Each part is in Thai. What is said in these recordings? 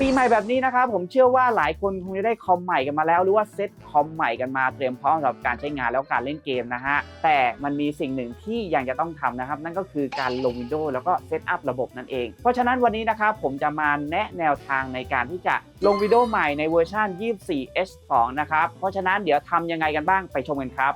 ปีใหม่แบบนี้นะครับผมเชื่อว่าหลายคนคงจะได้คอมใหม่กันมาแล้ว หรือว่าเซ็ตคอมใหม่กันมาเตรียมพร้อมสำหรับการใช้งานแล้วการเล่นเกมนะฮะแต่มันมีสิ่งหนึ่งที่ยังจะต้องทำนะครับ นั่นก็คือการลง Windows แล้วก็เซตอัพระบบนั่นเอง เพราะฉะนั้นวันนี้นะครับผมจะมาแนะแนวทางในการที่จะลง Windows ใหม่ในเวอร์ชัน 24H2 นะครับเพราะฉะนั้นเดี๋ยวทำยังไงกันบ้างไปชมกันครับ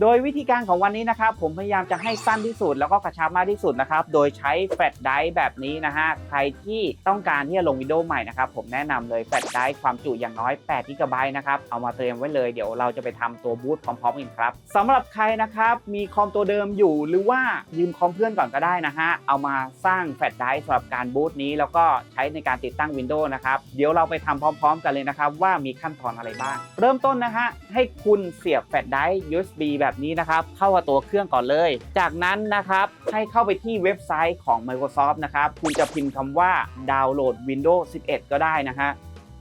โดยวิธีการของวันนี้นะครับผมพยายามจะให้สั้นที่สุด แล้วก็กระชับมากที่สุดนะครับ โดยใช้แฟลชไดร์แบบนี้นะฮะ ใครที่ต้องการที่จะลงวิดีโอใหม่นะครับ ผมแนะนำเลยแฟลชไดร์ความจุอย่างน้อย8 g b นะครับ เอามาเตรียมไว้เลย เดี๋ยวเราจะไปทำตัวบูตพร้อมๆกันครับสำหรับใครนะครับมีคอมตัวเดิมอยู่หรือว่ายืมคอมเพื่อนก่อนก็ได้นะฮะ เอามาสร้างแฟลชไดร์สำหรับการบูตนี้ แล้วก็ใช้ในการติดตั้ง Windows นะครับ เดี๋ยวเราไปทำพร้อม ๆ กันเลยนะครับว่ามีขั้นตอนอะไรบ้าง เริ่มต้นนะฮะให้คุณเสียบแฟลชไดร์ USB แบบแบบนี้นะครับ เข้ากับตัวเครื่องก่อนเลย จากนั้นนะครับให้เข้าไปที่เว็บไซต์ของ Microsoft นะครับ คุณจะพิมพ์คำว่าดาวน์โหลด Windows 11 ก็ได้นะฮะ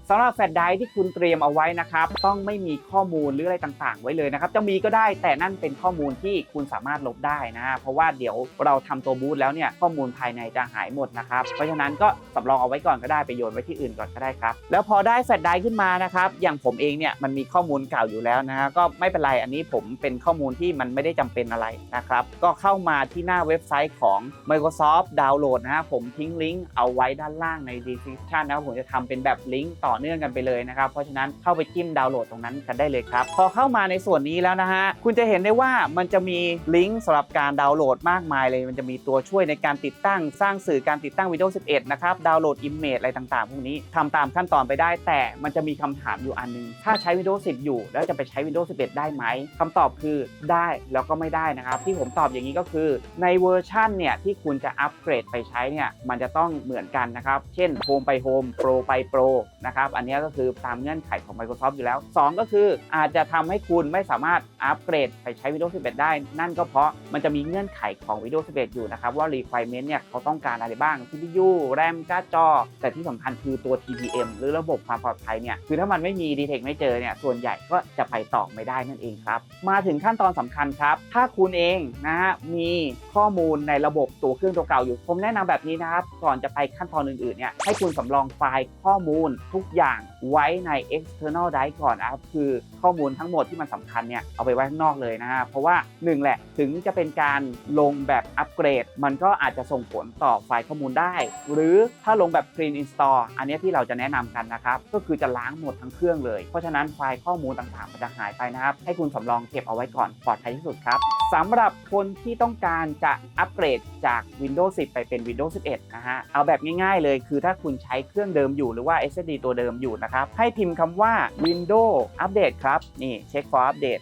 สำหรับแฟลชไดรฟ์ที่คุณเตรียมเอาไว้นะครับ ต้องไม่มีข้อมูลหรืออะไรต่างๆ ไว้เลยนะครับ จะมีก็ได้แต่นั่นเป็นข้อมูลที่คุณสามารถลบได้นะ เพราะว่าเดี๋ยวเราทำตัวบูตแล้วเนี่ยข้อมูลภายในจะหายหมดนะครับ เพราะฉะนั้นก็สำรองเอาไว้ก่อนก็ได้ไปโยนไว้ที่อื่นก่อนก็ได้ครับ แล้วพอได้แฟลชไดรฟ์ขึ้นมานะครับ อย่างผมเองเนี่ยมันมีข้อมูลเก่าอยู่แล้วนะ ก็ไม่เป็นไรอันนี้ผมเป็นข้อมูลที่มันไม่ได้จำเป็นอะไรนะครับ ก็เข้ามาที่หน้าเว็บไซต์ของ Microsoft ดาวน์โหลดนะผมทิ้งลิงก์เอาไว้ด้านล่างใน description นะผมจะทำเป็นแบบลิงก์ต่อเนื่องกันไปเลยนะครับ เพราะฉะนั้นเข้าไปจิ้มดาวน์โหลดตรงนั้นกันได้เลยครับ พอเข้ามาในส่วนนี้แล้วนะฮะ คุณจะเห็นได้ว่ามันจะมีลิงก์สำหรับการดาวน์โหลดมากมายเลย มันจะมีตัวช่วยในการติดตั้งสร้างสื่อการติดตั้ง Windows 11 นะครับ ดาวน์โหลด Image อะไรต่างๆ พวกนี้ทำตามขั้นตอนไปได้ แต่มันจะมีคำถามอยู่อันนึง ถ้าใช้ Windows 10 อยู่ แล้วจะไปใช้ Windows 11 ได้ไหมคำตอบคือได้แล้วก็ไม่ได้นะครับ ที่ผมตอบอย่างนี้ก็คือ ในเวอร์ชันเนี่ยที่คุณจะอัปเกรดไปใช้เนี่ยมันจะต้องเหมือนกันนะครับ เช่น Home ไป Home Pro ไป Pro นะครับอันนี้ก็คือตามเงื่อนไขของ Microsoft อยู่แล้ว 2 ก็คืออาจจะทำให้คุณไม่สามารถอัปเกรดไปใช้ Windows 11 ได้ นั่นก็เพราะมันจะมีเงื่อนไขของ Windows 11 อยู่นะครับ ว่า requirement เนี่ยเขาต้องการอะไรบ้าง CPU RAM การ์ดจอ แต่ที่สำคัญคือตัว TPM หรือระบบความปลอดภัยเนี่ยคือถ้ามันไม่มี detect ไม่เจอเนี่ยส่วนใหญ่ก็จะไปต่อไม่ได้นั่นเองครับ มาถึงขั้นตอนสำคัญครับ ถ้าคุณเองนะฮะมีข้อมูลในระบบตัวเครื่องตัวเก่าอยู่ ผมแนะนำแบบนี้นะครับก่อนจะไปขั้นตอนอื่นๆเนี่ยให้คุณสำรองไฟล์ข้อมูลทุกอย่างไว้ใน external drive ก่อนนะครับ คือข้อมูลทั้งหมดที่มันสำคัญเนี่ย เอาไปไว้ข้างนอกเลยนะฮะ เพราะว่าหนึ่งแหละ ถึงจะเป็นการลงแบบอัปเกรด มันก็อาจจะส่งผลต่อไฟล์ข้อมูลได้ หรือถ้าลงแบบ clean install อันนี้ที่เราจะแนะนำกันนะครับ ก็คือจะล้างหมดทั้งเครื่องเลย เพราะฉะนั้นไฟล์ข้อมูลต่างๆมันจะหายไปนะครับ ให้คุณสำรองเก็บเอาไว้ก่อนปลอดภัยที่สุดครับสำหรับคนที่ต้องการจะอัปเกรดจาก Windows 10 ไปเป็น Windows 11 นะฮะ เอาแบบง่ายๆเลย คือถ้าคุณใช้เครื่องเดิมอยู่หรือว่า SSD ตัวเดิมอยู่นะครับ ให้พิมพ์คำว่า Windows Update ครับ นี่เช็ค for update ต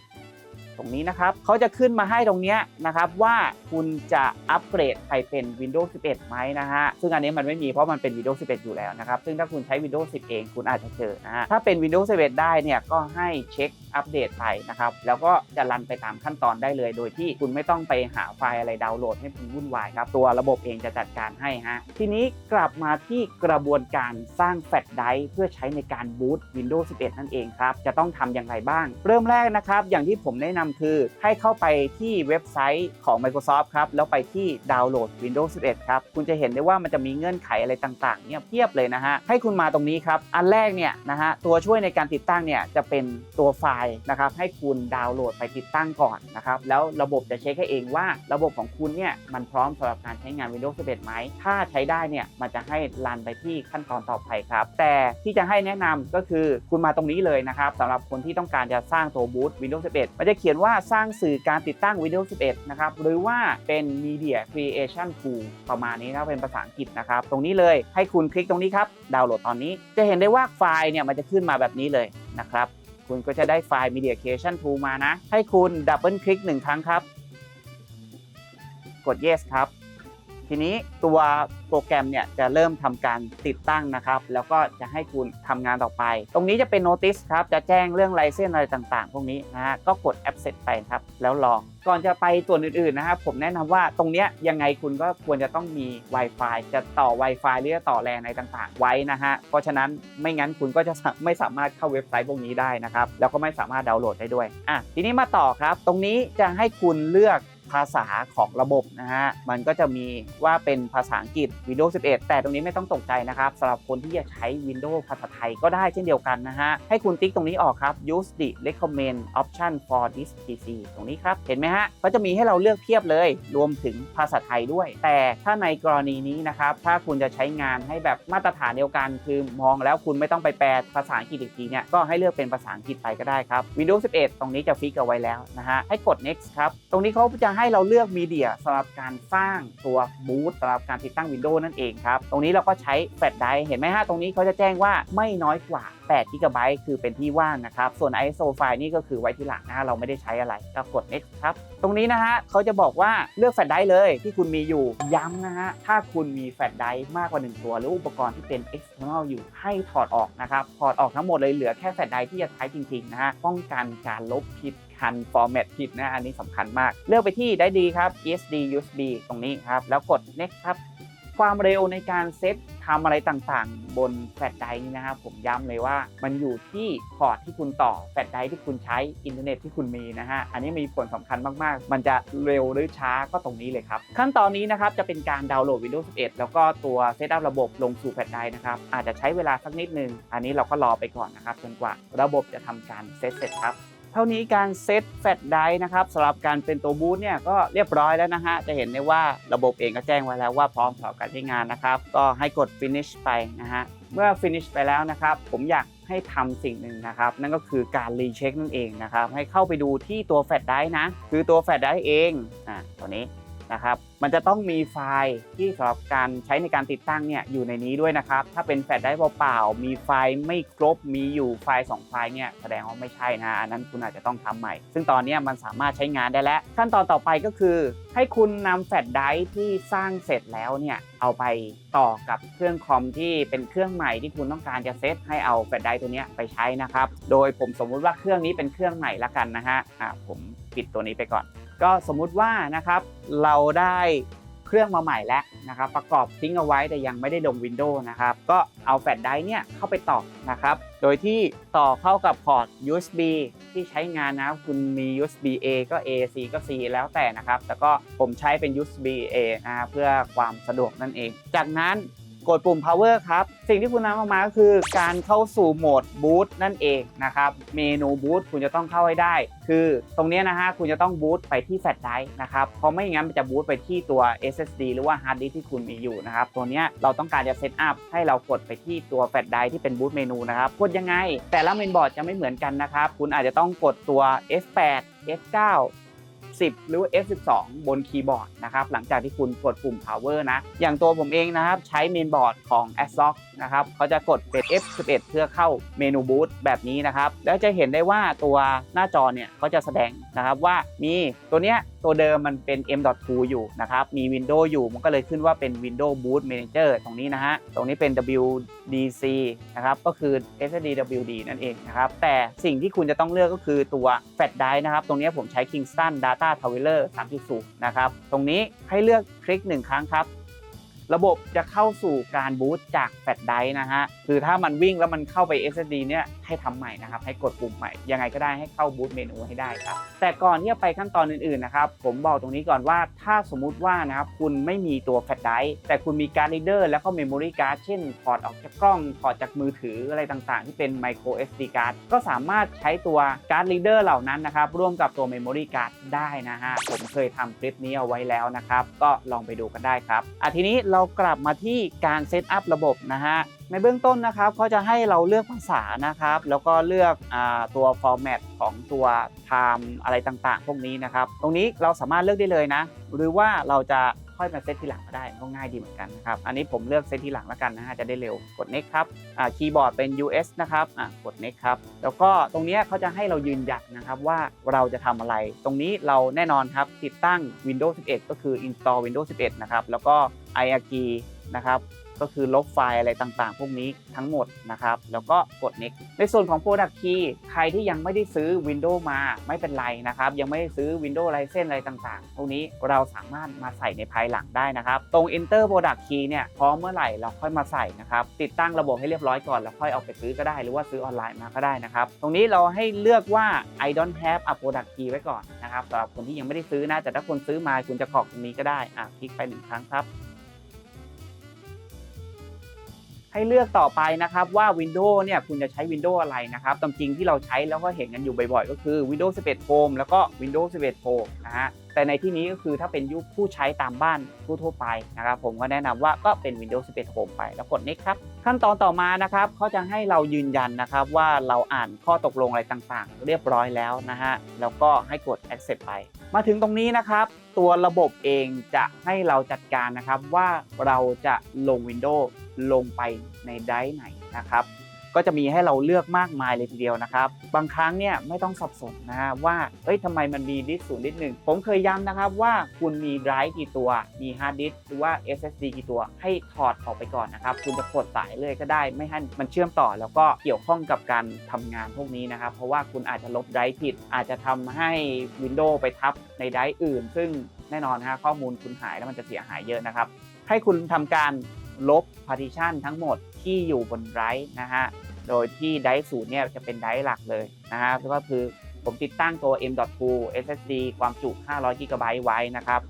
รงนี้นะครับเขาจะขึ้นมาให้ตรงนี้นะครับว่าคุณจะอัปเกรดไปเป็น Windows 11 ไหมนะฮะซึ่งอันนี้มันไม่มีเพราะมันเป็น Windows 11 อยู่แล้วนะครับ ซึ่งถ้าคุณใช้ Windows 10 เองคุณอาจจะเจอนะฮะถ้าเป็น Windows 11 ได้เนี่ยก็ให้เช็คอัปเดตไปนะครับ แล้วก็จะรันไปตามขั้นตอนได้เลย โดยที่คุณไม่ต้องไปหาไฟล์อะไรดาวน์โหลดให้มันวุ่นวายครับ ตัวระบบเองจะจัดการให้ฮะ ทีนี้กลับมาที่กระบวนการสร้างแฟลชไดรฟ์เพื่อใช้ในการบูต Windows 11 นั่นเองครับ จะต้องทำอย่างไรบ้าง เริ่มแรกนะครับ อย่างที่ผมแนะนำคือให้เข้าไปที่เว็บไซต์ของ Microsoft ครับ แล้วไปที่ดาวน์โหลด Windows 11 ครับ คุณจะเห็นได้ว่ามันจะมีเงื่อนไขอะไรต่างๆเนี่ยเพียบเลยนะฮะ ให้คุณมาตรงนี้ครับ อันแรกเนี่ยนะฮะตัวช่วยในการติดตั้งเนี่ยจะเป็นตัวไฟล์นะครับ ให้คุณดาวน์โหลดไปติดตั้งก่อนนะครับ แล้วระบบจะเช็คให้เองว่าระบบของคุณเนี่ยมันพร้อมสำหรับการใช้งาน Windows 11 ไหม ถ้าใช้ได้เนี่ยมันจะให้รันไปที่ขั้นตอนต่อไปครับ แต่ที่จะให้แนะนำก็คือคุณมาตรงนี้เลยนะครับสำหรับคนที่ต้องการจะสร้างตัวบูต Windows 11 มันจะเขียนว่าสร้างสื่อการติดตั้ง Windows 11 นะครับ หรือว่าเป็น Media Creation Tool ประมาณนี้นะครับเป็นภาษาอังกฤษนะครับ ตรงนี้เลยให้คุณคลิกตรงนี้ครับ ดาวน์โหลดตอนนี้ จะเห็นได้ว่าไฟล์เนี่ยมันจะขึ้นมาแบบนี้เลยนะครับ คุณก็จะได้ไฟล์ Media Creation Tool มานะ ให้คุณดับเบิลคลิกหนึ่งครั้งครับ กด yes ครับ ทีนี้ตัวโปรแกรมเนี่ยจะเริ่มทำการติดตั้งนะครับ แล้วก็จะให้คุณทำงานต่อไป ตรงนี้จะเป็น notice ครับ จะแจ้งเรื่องไลเซนอะไรต่างๆ พวกนี้นะฮะ ก็กด accept ไปครับ แล้วรอ ก่อนจะไปส่วนอื่นๆนะครับ ผมแนะนำว่าตรงเนี้ยยังไงคุณก็ควรจะต้องมี Wi-Fi จะต่อ Wi-Fi หรือจะต่อแลนอะไรต่างๆ ไว้นะฮะ เพราะฉะนั้นไม่งั้นคุณก็จะไม่สามารถเข้าเว็บไซต์พวกนี้ได้นะครับ แล้วก็ไม่สามารถดาวน์โหลดได้ด้วย อะ ทีนี้มาต่อครับ ตรงนี้จะให้คุณเลือก ภาษาของระบบนะฮะ มันก็จะมีว่าเป็นภาษาอังกฤษ Windows 11 แต่ตรงนี้ไม่ต้องตกใจนะครับสำหรับคนที่จะใช้ Windows ภาษาไทยก็ได้เช่นเดียวกันนะฮะ ให้คุณติ๊กตรงนี้ออกครับ use the recommend option for this PC ตรงนี้ครับ เห็นไหมฮะก็จะมีให้เราเลือกเทียบเลย รวมถึงภาษาไทยด้วย แต่ถ้าในกรณีนี้นะครับ ถ้าคุณจะใช้งานให้แบบมาตรฐานเดียวกัน คือมองแล้วคุณไม่ต้องไปแปลภาษาอังกฤษอีกทีเนี่ยก็ให้เลือกเป็นภาษาอังกฤษไปก็ได้ครับ Windows 11 ตรงนี้จะฟิกเอาไว้แล้วนะฮะให้กด next ครับตรงนี้เขาจะใให้เราเลือกมีเดียสำหรับการสร้างตัวบูตสำหรับการติดตั้ง Windows นั่นเองครับ ตรงนี้เราก็ใช้แฟลชไดร์เห็นไหมฮะ ตรงนี้เขาจะแจ้งว่าไม่น้อยกว่า8 g b คือเป็นที่ว่างนะครับ ส่วน ISO ไฟล์นี่ก็คือไว้ที่หลังนะฮะเราไม่ได้ใช้อะไรก็กด next ครับ ตรงนี้นะฮะเขาจะบอกว่าเลือกแฟลชไดร์เลยที่คุณมีอยู่ย้ำนะฮะ ถ้าคุณมีแฟลชไดร์มากกว่า 1 ตัว หรืออุปกรณ์ที่เป็น external อยู่ให้ถอดออกนะครับ ถอดออกทั้งหมดเลยเหลือแค่แฟลชไดร์ที่จะใช้จริงๆนะฮะ ป้องกันการลบผิดคันฟ อร์แมตผิดนะ อันนี้สำคัญมาก เลือกไปที่ได้ดีครับ ESD USB ตรงนี้ครับ แล้วกด next ครับ ความเร็วในการเซตทำอะไรต่างๆ บนแฟลชไดร์นี้นะครับ ผมย้ำเลยว่ามันอยู่ที่พอร์ตที่คุณต่อแฟลชไดร์ที่คุณใช้อินเทอร์เน็ตที่คุณมีนะฮะ อันนี้มีผลสำคัญมากๆ มันจะเร็วหรือช้าก็ตรงนี้เลยครับ ขั้นตอนนี้นะครับจะเป็นการดาวน์โหลด Windows 11 แล้วก็ตัวเซตอัพระบบลงสู่แฟลชไดร์นะครับ อาจจะใช้เวลาสักนิดนึง อันนี้เราก็รอไปก่อนนะครับจนกว่าระบบจะทำการเซตเสร็จครับ เท่านี้การเซตแฟลชไดร์นะครับสำหรับการเป็นตัวบูตเนี่ยก็เรียบร้อยแล้วนะฮะ จะเห็นได้ว่าระบบเองก็แจ้งไว้แล้วว่าพร้อมสำหรับการใช้งานนะครับ ก็ให้กด finish ไปนะฮะ เมื่อ finish ไปแล้วนะครับ ผมอยากให้ทำสิ่งหนึ่งนะครับ นั่นก็คือการรีเช็คนั่นเองนะครับ ให้เข้าไปดูที่ตัวแฟลชไดร์นะ คือตัวแฟลชไดร์เองอ่าตัวนี้ นะครับ มันจะต้องมีไฟล์ที่สำหรับการใช้ในการติดตั้งเนี่ยอยู่ในนี้ด้วยนะครับ ถ้าเป็นแฟลชไดร์เปล่าๆ มีไฟล์ไม่ครบ มีอยู่ไฟล์ 2 ไฟล์เนี่ยแสดงว่าไม่ใช่นะอันนั้นคุณอาจจะต้องทำใหม่ ซึ่งตอนนี้มันสามารถใช้งานได้แล้ว ขั้นตอนต่อไปก็คือ ให้คุณนำแฟลชไดร์ที่สร้างเสร็จแล้วเนี่ยเอาไปต่อกับเครื่องคอมที่เป็นเครื่องใหม่ที่คุณต้องการจะเซตให้เอาแฟลชไดร์ตัวนี้ไปใช้นะครับ โดยผมสมมุติว่าเครื่องนี้เป็นเครื่องใหม่ละกันนะฮะอ่าผม ปิดตัวนี้ไปก่อน ก็สมมุติว่านะครับเราได้เครื่องมาใหม่แล้วนะครับ ประกอบทิ้งเอาไว้แต่ยังไม่ได้ลง Windows นะครับ ก็เอาแฟลชไดร์เนี่ยเข้าไปต่อนะครับ โดยที่ต่อเข้ากับพอร์ต USB ที่ใช้งานนะคุณมี USB A ก็ A C ก็ C แล้วแต่นะครับ แต่ก็ผมใช้เป็น USB A นะเพื่อความสะดวกนั่นเอง จากนั้น กดปุ่ม power ครับ สิ่งที่คุณนำออกมาก็คือการเข้าสู่โหมด boot นั่นเองนะครับ เมนู boot คุณจะต้องเข้าให้ได้ คือตรงนี้นะฮะคุณจะต้อง boot ไปที่แฟลชไดร์นะครับ เพราะไม่อย่างนั้นมันจะ boot ไปที่ตัว SSD หรือว่า hard disk ที่คุณมีอยู่นะครับ ตัวนี้เราต้องการจะเซตอัพให้เรากดไปที่ตัวแฟลชไดร์ที่เป็น boot เมนูนะครับ กดยังไง แต่ละเมนบอร์ดจะไม่เหมือนกันนะครับ คุณอาจจะต้องกดตัว F8 F9 10 หรือ F12 บนคีย์บอร์ดนะครับหลังจากที่คุณกดปุ่ม power นะ อย่างตัวผมเองนะครับใช้เมนบอร์ดของ a s o c นะครับเขาจะกดเป็น F11 เพื่อเข้าเมนูบูตแบบนี้นะครับแล้วจะเห็นได้ว่าตัวหน้าจอเนี่ยก็จะแสดงนะครับว่ามีตัวเนี้ย ตัวเดิมมันเป็น M.2 อยู่นะครับ มี Windows อยู่ มันก็เลยขึ้นว่าเป็น Windows Boot Manager ตรงนี้นะฮะ ตรงนี้เป็น WDC นะครับ ก็คือ SSD WD นั่นเองนะครับ แต่สิ่งที่คุณจะต้องเลือกก็คือตัวแฟลชไดร์นะครับ ตรงนี้ผมใช้ Kingston Data Traveler 3.0 นะครับ ตรงนี้ให้เลือกคลิก 1 ครั้งครับ ระบบจะเข้าสู่การบูตจากแฟลชไดร์นะฮะ คือถ้ามันวิ่งแล้วมันเข้าไป SSD เนี่ยให้ทำใหม่นะครับ ให้กดปุ่มใหม่ ยังไงก็ได้ให้เข้าบูตเมนูให้ได้ครับ แต่ก่อนที่จะไปขั้นตอนอื่นๆนะครับ ผมบอกตรงนี้ก่อนว่าถ้าสมมุติว่านะครับคุณไม่มีตัวแฟลชไดร์แต่คุณมีการ์ดรีเดอร์แล้วก็เมมโมรี่การ์ดเช่นถอดออกจากกล้องถอดจากมือถืออะไรต่างๆ ที่เป็น micro SD card ก็สามารถใช้ตัวการ์ดรีเดอร์เหล่านั้นนะครับร่วมกับตัวเมมโมรี่การ์ดได้นะฮะผมเคยทำคลิปนี้เอาไว้แล้วนะครับก็ลองไปดูกันได้ครับอะทีนี้เรากลับมาที่การเซตอัพระบบนะฮะในเบื้องต้นนะครับเขาจะให้เราเลือกภาษานะครับ แล้วก็เลือกอตัวฟอร์แมตของตัวไทม์อะไรต่างๆ พวกนี้นะครับ ตรงนี้เราสามารถเลือกได้เลยนะ หรือว่าเราจะค่อยมาเซตทีหลังก็ได้ก็ง่ายดีเหมือนกันนะครับ อันนี้ผมเลือกเซตทีหลังแล้วกันนะฮะจะได้เร็วกด next ครับคีย์บอร์ดเป็น US นะครับกด next ครับ แล้วก็ตรงนี้เขาจะให้เรายืนยันนะครับว่าเราจะทำอะไร ตรงนี้เราแน่นอนครับติดตั้ง Windows 11 ก็คือ install Windows 11 นะครับ แล้วก็ IRG นะครับก็คือลบไฟล์อะไรต่างๆ พวกนี้ทั้งหมดนะครับ แล้วก็กด next ในส่วนของ Product Key ใครที่ยังไม่ได้ซื้อ Windows มาไม่เป็นไรนะครับ ยังไม่ได้ซื้อ Windows License อะไรต่างๆ พวกนี้เราสามารถมาใส่ในภายหลังได้นะครับ ตรง Enter Product Key เนี่ยพร้อมเมื่อไหร่เราค่อยมาใส่นะครับ ติดตั้งระบบให้เรียบร้อยก่อนแล้วค่อยเอาไปซื้อก็ได้ หรือว่าซื้อออนไลน์มาก็ได้นะครับ ตรงนี้เราให้เลือกว่า I don't have a product key ไว้ก่อนนะครับสำหรับคนที่ยังไม่ได้ซื้อนะแต่ถ้าคนซื้อมาคุณจะกรอกตรงนี้ก็ได้อะคลิกไปหนึ่งครั้งครับ ให้เลือกต่อไปนะครับว่า Windows เนี่ยคุณจะใช้ Windows อะไรนะครับตามจริงที่เราใช้แล้วก็เห็นกันอยู่บ่อยๆ ก็คือ Windows 11 Home แล้วก็ Windows 11 Pro นะฮะแต่ในที่นี้ก็คือถ้าเป็นยุคผู้ใช้ตามบ้านทั่วไปนะครับผมก็แนะนำว่าก็เป็น Windows 11 Home ไปแล้วกด next ครับ ขั้นตอนต่อมานะครับเขาจะให้เรายืนยันนะครับว่าเราอ่านข้อตกลงอะไรต่างๆ เรียบร้อยแล้วนะฮะแล้วก็ให้กด accept ไป มาถึงตรงนี้นะครับ ตัวระบบเองจะให้เราจัดการนะครับว่าเราจะลง Windows ลงไปในไดรฟ์ไหนนะครับก็จะมีให้เราเลือกมากมายเลยทีเดียวนะครับ บางครั้งเนี่ยไม่ต้องสับสนนะฮะว่า เอ้ยทำไมมันมีดิสศูนย์ดิสหนึ่งผมเคยย้ำนะครับว่าคุณมีไดรฟ์กี่ตัว มีฮาร์ดดิสหรือว่า SSD กี่ตัว ให้ถอดออกไปก่อนนะครับ คุณจะกดสายเลยก็ได้ ไม่ให้มันเชื่อมต่อ แล้วก็เกี่ยวข้องกับการทำงานพวกนี้นะครับ เพราะว่าคุณอาจจะลบไดรฟ์ผิด อาจจะทำให้ Windows ไปทับในไดรฟ์อื่น ซึ่งแน่นอนนะฮะข้อมูลคุณหายแล้วมันจะเสียหายเยอะนะครับ ให้คุณทำการ ลบ partition ทั้งหมดที่อยู่บนไดรฟ์นะฮะ โดยที่ไดรฟ์ศูนย์เนี่ยจะเป็นไดรฟ์หลักเลยนะฮะก็คือผมติดตั้งตัว M.2 SSD ความจุ 500 GB ไว้นะครับ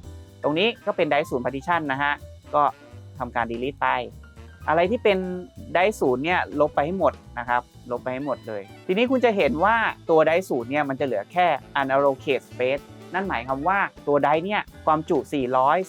ตรงนี้ก็เป็นไดรฟ์ศูนย์ partition นะฮะ ก็ทำการ delete ไป อะไรที่เป็นไดรฟ์ศูนย์เนี่ยลบไปให้หมดนะครับ ลบไปให้หมดเลย ทีนี้คุณจะเห็นว่าตัวไดรฟ์ศูนย์เนี่ยมันจะเหลือแค่ unallocate space นั่นหมายความว่าตัวไดเนี่ยความจุ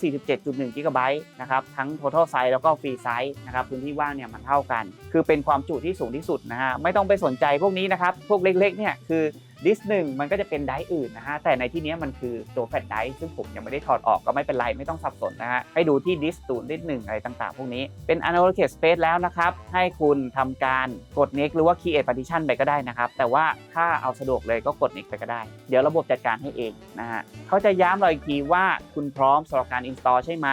447.1 กิกะไบต์นะครับทั้ง total size แล้วก็ free size นะครับพื้นที่ว่างเนี่ยมันเท่ากัน คือเป็นความจุที่สูงที่สุดนะฮะไม่ต้องไปสนใจพวกนี้นะครับพวกเล็กๆเนี่ยคือ ดิสหนึ่งมันก็จะเป็นไดร์อื่นนะฮะแต่ในที่นี้มันคือตัวแฟลชไดร์ซึ่งผมยังไม่ได้ถอดออกก็ไม่เป็นไรไม่ต้องสับสนนะฮะให้ดูที่ดิสศูนดิสหนึ่งอะไรต่างๆ พวกนี้เป็น unallocate space แล้วนะครับ ให้คุณทำการกด next หรือว่า create partition ไปก็ได้นะครับ แต่ว่าถ้าเอาสะดวกเลยก็กด next ไปก็ได้ เดี๋ยวระบบจัดการให้เองนะฮะเขาจะย้ำเราอีกทีว่าคุณพร้อมสำหรับการ install ใช่ไหม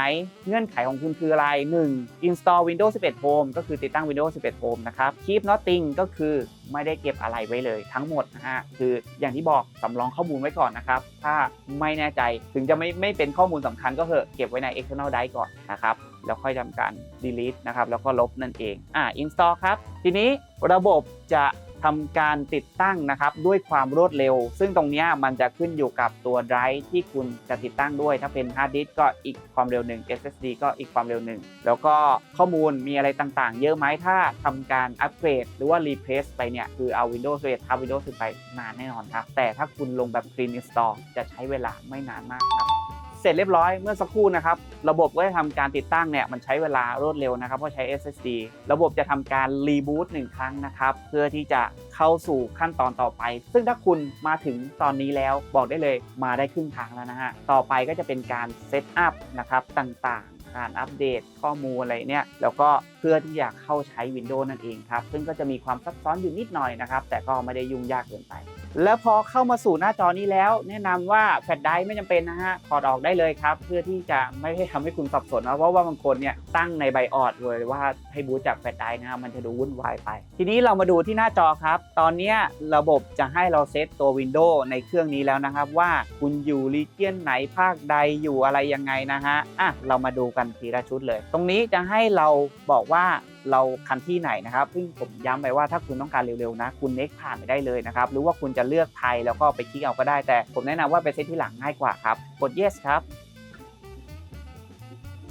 เงื่อนไขของคุณคืออะไร 1. install Windows 11 Home ก็คือติดตั้ง Windows 11 Home นะครับ keep nothing ก็คือ ไม่ได้เก็บอะไรไว้เลยทั้งหมดนะฮะคืออย่างที่บอกสำรองข้อมูลไว้ก่อนนะครับ ถ้าไม่แน่ใจถึงจะไม่ไม่เป็นข้อมูลสำคัญก็เถอะเก็บไว้ใน external drive ก่อนนะครับแล้วค่อยทำการ delete นะครับแล้วก็ลบนั่นเองอ่า install ครับ ทีนี้ระบบจะ ทำการติดตั้งนะครับด้วยความรวดเร็ว ซึ่งตรงนี้มันจะขึ้นอยู่กับตัวไดรฟ์ที่คุณจะติดตั้งด้วย ถ้าเป็นฮาร์ดดิสก์ก็อีกความเร็วหนึ่ง SSD ก็อีกความเร็วหนึ่ง แล้วก็ข้อมูลมีอะไรต่างๆ เยอะไหมถ้าทำการอัปเกรดหรือว่ารีเพ c e ไปเนี่ย คือเอา Windows 11ทับ Windows 10ไปนานแน่นอนครับ แต่ถ้าคุณลงแบบ Clean Install จะใช้เวลาไม่นานมากครับ เสร็จเรียบร้อยเมื่อสักครู่นะครับ ระบบก็จะทำการติดตั้งเนี่ยมันใช้เวลารวดเร็วนะครับเพราะใช้ SSD ระบบจะทำการรีบูตหนึ่งครั้งนะครับ เพื่อที่จะเข้าสู่ขั้นตอนต่อไป ซึ่งถ้าคุณมาถึงตอนนี้แล้วบอกได้เลยมาได้ครึ่งทางแล้วนะฮะต่อไปก็จะเป็นการเซตอัพนะครับต่างๆ การอัปเดตข้อมูลอะไรเนี่ยแล้วก็เพื่อที่จะเข้าใช้ Windows นั่นเองครับซึ่งก็จะมีความซับซ้อนอยู่นิดหน่อยนะครับแต่ก็ไม่ได้ยุ่งยากเกินไป แล้วพอเข้ามาสู่หน้าจอนี้แล้ว แนะนำว่าแฟลชไดร์ไม่จำเป็นนะฮะถอดออกได้เลยครับ เพื่อที่จะไม่ให้ทำให้คุณสับสนนะเพราะว่าบางคนเนี่ยตั้งในไบออดเลยว่าให้บูตจากแฟลชไดร์นะครับมันจะดูวุ่นวายไป ทีนี้เรามาดูที่หน้าจอครับ ตอนนี้ระบบจะให้เราเซตตัว Windows ในเครื่องนี้แล้วนะครับ ว่าคุณอยู่รีเจียนไหนภาคใดอยู่อะไรยังไงนะฮะอะเรามาดูกันทีละชุดเลย ตรงนี้จะให้เราบอกว่า เราคันที่ไหนนะครับซึ่งผมย้ำไปว่าถ้าคุณต้องการเร็วๆนะ คุณเน็กผ่านไปได้เลยนะครับ หรือว่าคุณจะเลือกไทยแล้วก็ไปคลิกเอาก็ได้แต่ผมแนะนำว่าไปเซตที่หลังง่ายกว่าครับ กด yes ครับ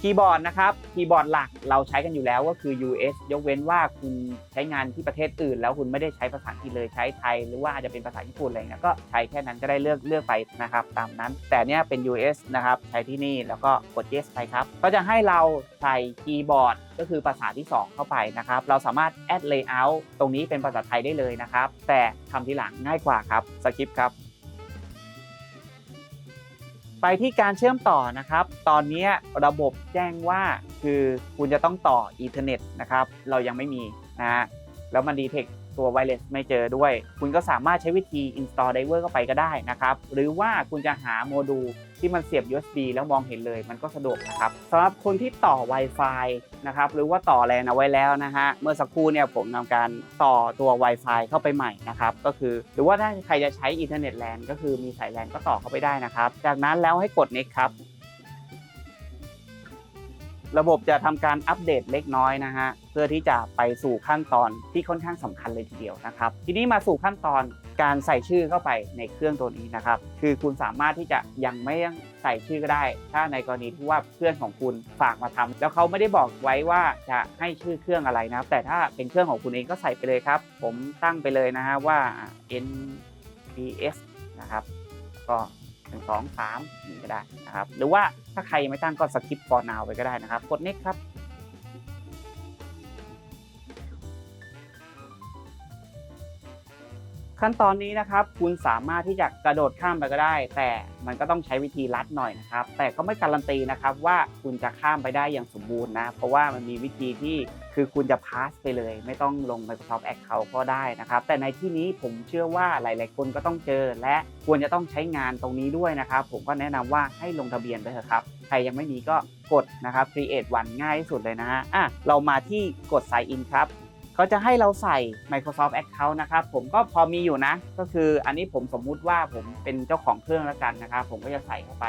คีย์บอร์ดนะครับคีย์บอร์ดหลักเราใช้กันอยู่แล้วก็คือ US ยกเว้นว่าคุณใช้งานที่ประเทศอื่น แล้วคุณไม่ได้ใช้ภาษาอังกฤษเลยใช้ไทย หรือว่าอาจจะเป็นภาษาญี่ปุ่นอะไรเงี้ยก็ใช้แค่นั้นก็ได้เลือกเลือกไปนะครับตามนั้น แต่เนี้ยเป็น US นะครับใช้ที่นี่แล้วก็กด yes ไปครับก็จะให้เราใส่คีย์บอร์ดก็คือภาษาที่ 2 เข้าไปนะครับเราสามารถ add layout ตรงนี้เป็นภาษาไทยได้เลยนะครับแต่ทำทีหลังง่ายกว่าครับสคริปต์ครับ ไปที่การเชื่อมต่อนะครับ ตอนนี้ระบบแจ้งว่าคือคุณจะต้องต่ออินเทอร์เน็ตนะครับ เรายังไม่มีนะฮะแล้วมันดีเทค ตัว wireless ไม่เจอด้วย คุณก็สามารถใช้วิธี install driver เข้าไปก็ได้นะครับ หรือว่าคุณจะหาโมดูลที่มันเสียบ USB แล้วมองเห็นเลยมันก็สะดวกนะครับสำหรับคนที่ต่อ Wi-Fi นะครับ หรือว่าต่อแลนเอาไว้แล้วนะฮะ เมื่อสักครู่เนี่ยผมทำการต่อตัว Wi-Fi เข้าไปใหม่นะครับ ก็คือ หรือว่าถ้าใครจะใช้อินเทอร์เน็ตแลนก็คือมีสายแลนก็ต่อเข้าไปได้นะครับ จากนั้นแล้วให้กด next ครับ ระบบจะทำการอัปเดตเล็กน้อยนะฮะ พื่อที่จะไปสู่ขั้นตอนที่ค่อนข้างสำคัญเลยทีเดียวนะครับ ทีนี้มาสู่ขั้นตอนการใส่ชื่อเข้าไปในเครื่องตัวนี้นะครับ คือคุณสามารถที่จะยังไม่ต้องใส่ชื่อก็ได้ ถ้าในกรณีที่ว่าเพื่อนของคุณฝากมาทำแล้วเขาไม่ได้บอกไว้ว่าจะให้ชื่อเครื่องอะไรนะครับ แต่ถ้าเป็นเครื่องของคุณเองก็ใส่ไปเลยครับ ผมตั้งไปเลยนะฮะว่า NBS นะครับ ก็หนึ่งสองสามนี่ก็ได้นะครับ หรือว่าถ้าใครยังไม่ตั้งก็สกิป for now ไปก็ได้นะครับ กด next ครับ ขั้นตอนนี้นะครับคุณสามารถที่จะกระโดดข้ามไปก็ได้ แต่มันก็ต้องใช้วิธีลัดหน่อยนะครับ แต่ก็ไม่การันตีนะครับว่าคุณจะข้ามไปได้อย่างสมบูรณ์นะ เพราะว่ามันมีวิธีที่คือคุณจะพาสไปเลย ไม่ต้องลง Microsoft Account ก็ได้นะครับ แต่ในที่นี้ผมเชื่อว่าหลาย ๆ คนก็ต้องเจอ และควรจะต้องใช้งานตรงนี้ด้วยนะครับ ผมก็แนะนำว่าให้ลงทะเบียนไปเถอะครับใครยังไม่มีก็กดนะครับ create one ง่ายที่สุดเลยนะฮะอะเรามาที่กด sign in ครับ เขาจะให้เราใส่ Microsoft Account นะครับ ผมก็พอมีอยู่นะ ก็คืออันนี้ผมสมมุติว่าผมเป็นเจ้าของเครื่องแล้วกันนะครับ ผมก็จะใส่เข้าไป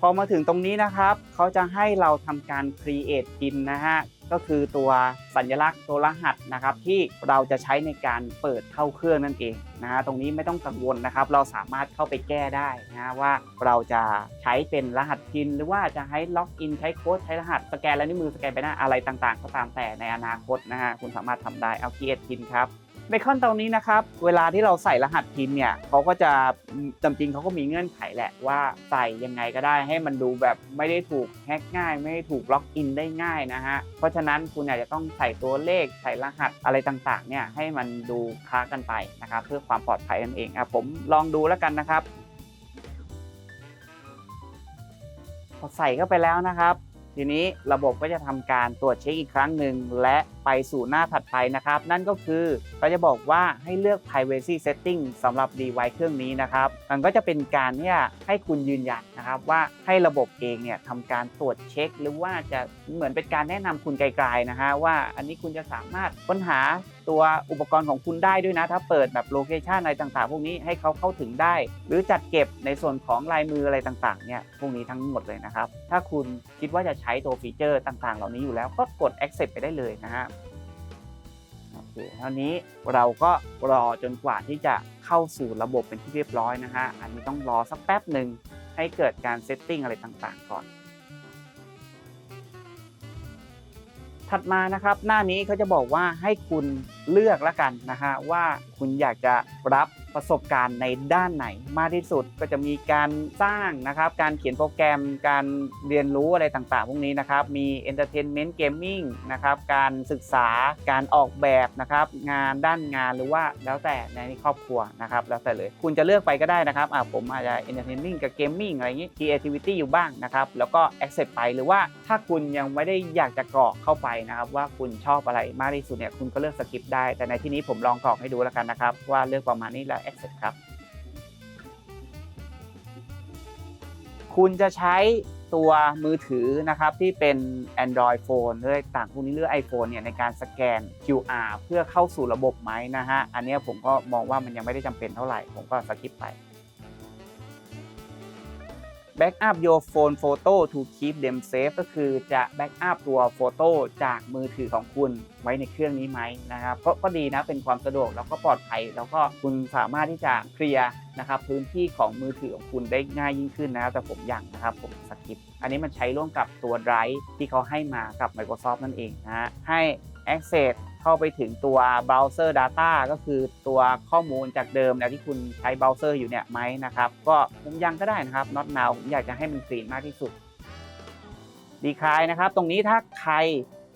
พอมาถึงตรงนี้นะครับ เขาจะให้เราทำการ create pin นะฮะ ก็คือตัวสัญลักษณ์ตัวรหัสนะครับที่เราจะใช้ในการเปิดเข้าเครื่องนั่นเองนะฮะตรงนี้ไม่ต้องกังวลนะครับ เราสามารถเข้าไปแก้ได้นะฮะว่าเราจะใช้เป็นรหัสพิน หรือว่าจะให้ล็อกอินใช้โค้ดใช้รหัสสแกนและนิ้วมือสแกนไปหน้าอะไรต่างๆ ก็ตามแต่ในอนาคตนะฮะคุณสามารถทำได้เอาเกียร์พินครับ ในขั้นตอนนี้นะครับ เวลาที่เราใส่รหัสพินเนี่ยเขาก็จะจำจริงเขาก็มีเงื่อนไขแหละว่าใส่ยังไงก็ได้ให้มันดูแบบไม่ได้ถูกแฮกง่าย ไม่ได้ถูกล็อกอินได้ง่ายนะฮะ เพราะฉะนั้นคุณอาจจะต้องใส่ตัวเลขใส่รหัสอะไรต่างๆเนี่ยให้มันดูคล้ากันไปนะครับเพื่อความปลอดภัยนั่นเองอะผมลองดูแล้วกันนะครับพอใส่เข้าไปแล้วนะครับ ทีนี้ระบบก็จะทำการตรวจเช็คอีกครั้งหนึ่งและ ไปสู่หน้าถัดไปนะครับ นั่นก็คือก็จะบอกว่าให้เลือก privacy setting สำหรับ device เครื่องนี้นะครับ มันก็จะเป็นการเนี่ยให้คุณยืนยันนะครับว่าให้ระบบเองเนี่ยทำการตรวจเช็ค หรือว่าจะเหมือนเป็นการแนะนำคุณไกลๆนะฮะว่าอันนี้คุณจะสามารถค้นหาตัวอุปกรณ์ของคุณได้ด้วยนะ ถ้าเปิดแบบโลเคชันอะไรต่างๆ พวกนี้ให้เขาเข้าถึงได้ หรือจัดเก็บในส่วนของลายมืออะไรต่างๆเนี่ยพวกนี้ทั้งหมดเลยนะครับ ถ้าคุณคิดว่าจะใช้ตัวฟีเจอร์ต่างๆ เหล่านี้อยู่แล้วก็กด accept ไปได้เลยนะฮะ เคเท่านี้เราก็รอจนกว่าที่จะเข้าสู่ระบบเป็นที่เรียบร้อยนะฮะ อันนี้ต้องรอสักแป๊บหนึ่งให้เกิดการเซตติ้งอะไรต่างๆ ก่อน ถัดมานะครับ หน้านี้เขาจะบอกว่าให้คุณเลือกแล้วกันนะฮะว่าคุณอยากจะรับ ประสบการณ์ในด้านไหนมากที่สุดก็จะมีการสร้างนะครับ การเขียนโปรแกรมการเรียนรู้อะไรต่างๆ พวกนี้นะครับ มี Entertainment Gaming นะครับการศึกษาการออกแบบนะครับ งานด้านงานหรือว่าแล้วแต่ในครอบครัวนะครับแล้วแต่เลย คุณจะเลือกไปก็ได้นะครับอ่าผมอาจจะ Entertaining กับ Gaming อะไรอย่างนี้ Creativity อยู่บ้างนะครับ แล้วก็ Accept ไปหรือว่าถ้าคุณยังไม่ได้อยากจะกรอกเข้าไปนะครับ ว่าคุณชอบอะไรมากที่สุดเนี่ยคุณก็เลือกสกิปได้แต่ในที่นี้ผมลองกรอกให้ดูแล้วกันนะครับ ว่าเลือกประมาณนี้แล้ว Access ครับ คุณจะใช้ตัวมือถือนะครับที่เป็น Android Phone หรือต่างพวกนี้เรือ iPhone เนี่ยในการสแกน QR เพื่อเข้าสู่ระบบไหมนะฮะ อันนี้ผมก็มองว่ามันยังไม่ได้จำเป็นเท่าไหร่ ผมก็สกิปไป Backup your phone photo to keep them safe ก็คือจะ Backup ตัวโฟโต้จากมือถือของคุณไว้ในเครื่องนี้ไหมนะครับก็ก็ดีนะเป็นความสะดวกแล้วก็ปลอดภัย แล้วก็คุณสามารถที่จะเคลียร์นะครับพื้นที่ของมือถือของคุณได้ง่ายยิ่งขึ้นนะครับแต่ผมยังนะครับผมสกิปอันนี้มันใช้ร่วมกับตัว Drive ที่เขาให้มากับ Microsoft นั่นเองนะฮะให้ Access เข้าไปถึงตัว browser data ก็คือตัวข้อมูลจากเดิมแล้วที่คุณใช้เบราว์เซอร์อยู่เนี่ยไหมนะครับ ก็ผมยังก็ได้นะครับ not now ผมอยากจะให้มันคลีนมากที่สุดดีคลายนะครับ ตรงนี้ถ้าใคร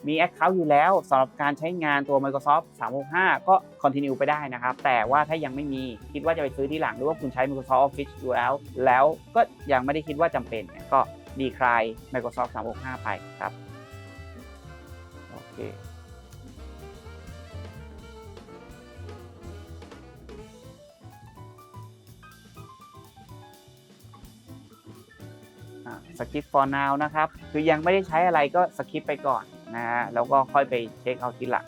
มี Account อยู่แล้วสำหรับการใช้งานตัว Microsoft 365 ก็ continue ไปได้นะครับ แต่ว่าถ้ายังไม่มีคิดว่าจะไปซื้อที่หลังหรือว่าคุณใช้ Microsoft Office อยู่แล้ว แล้วก็ยังไม่ได้คิดว่าจำเป็นก็ดีคลาย Microsoft 365 ไปครับ โอเค สกิป for now นะครับ คือยังไม่ได้ใช้อะไรก็สกิปไปก่อนนะฮะแล้วก็ค่อยไปเช็คเอาทีหลัง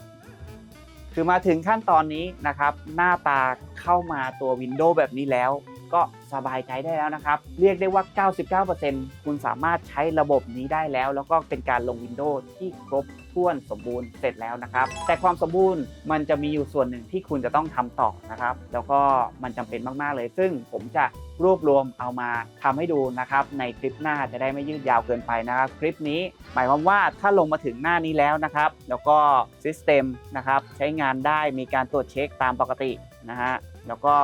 คือมาถึงขั้นตอนนี้นะครับ หน้าตาเข้ามาตัว Windows แบบนี้แล้ว ก็สบายใจได้แล้วนะครับ เรียกได้ว่า 99%คุณสามารถใช้ระบบนี้ได้แล้ว แล้วก็เป็นการลง Windows ที่ครบถ้วนสมบูรณ์เสร็จแล้วนะครับ แต่ความสมบูรณ์มันจะมีอยู่ส่วนหนึ่งที่คุณจะต้องทำต่อนะครับ แล้วก็มันจำเป็นมาก ๆ เลย ซึ่งผมจะรวบรวมเอามาทำให้ดูนะครับ ในคลิปหน้าจะได้ไม่ยืดยาวเกินไปนะครับ คลิปนี้หมายความว่าถ้าลงมาถึงหน้านี้แล้วนะครับ แล้วก็ System นะครับใช้งานได้มีการตรวจเช็คตามปกตินะฮะแล้วก็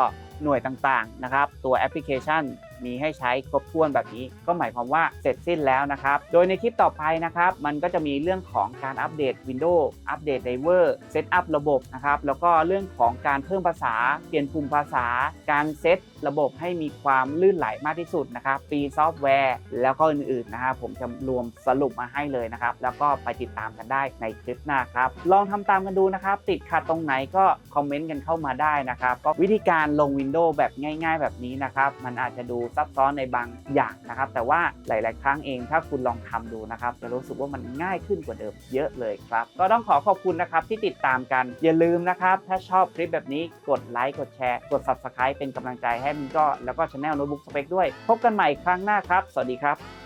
หน่วยต่างๆนะครับตัวแอปพลิเคชันมีให้ใช้ครบถ้วนแบบนี้ ก็หมายความว่าเสร็จสิ้นแล้วนะครับ โดยในคลิปต่อไปนะครับ มันก็จะมีเรื่องของการอัปเดต Windows อัปเดต Driver เซตอัพระบบนะครับแล้วก็เรื่องของการเพิ่มภาษา เปลี่ยนปุ่มภาษา การเซต ระบบให้มีความลื่นไหลมากที่สุดนะครับฟรีซอฟต์แวร์ แล้วก็อื่นๆนะครับผมจะรวมสรุปมาให้เลยนะครับ แล้วก็ไปติดตามกันได้ในคลิปหน้าครับ ลองทำตามกันดูนะครับ ติดขัดตรงไหนก็คอมเมนต์กันเข้ามาได้นะครับก็วิธีการลง Windows แบบง่าย ๆ แบบนี้นะครับ มันอาจจะดูซับซ้อนในบางอย่างนะครับ แต่ว่าหลาย ๆ ครั้งเองถ้าคุณลองทำดูนะครับ จะรู้สึกว่ามันง่ายขึ้นกว่าเดิมเยอะเลยครับ ก็ต้องขอขอบคุณนะครับที่ติดตามกันอย่าลืมนะครับ ถ้าชอบคลิปแบบนี้กดไลค์กดแชร์กด Subscribe เป็นกำลังใจให้มินก็แล้วก็ช anel Notebook Spec ด้วย พบกันใหม่ครั้งหน้าครับ สวัสดีครับ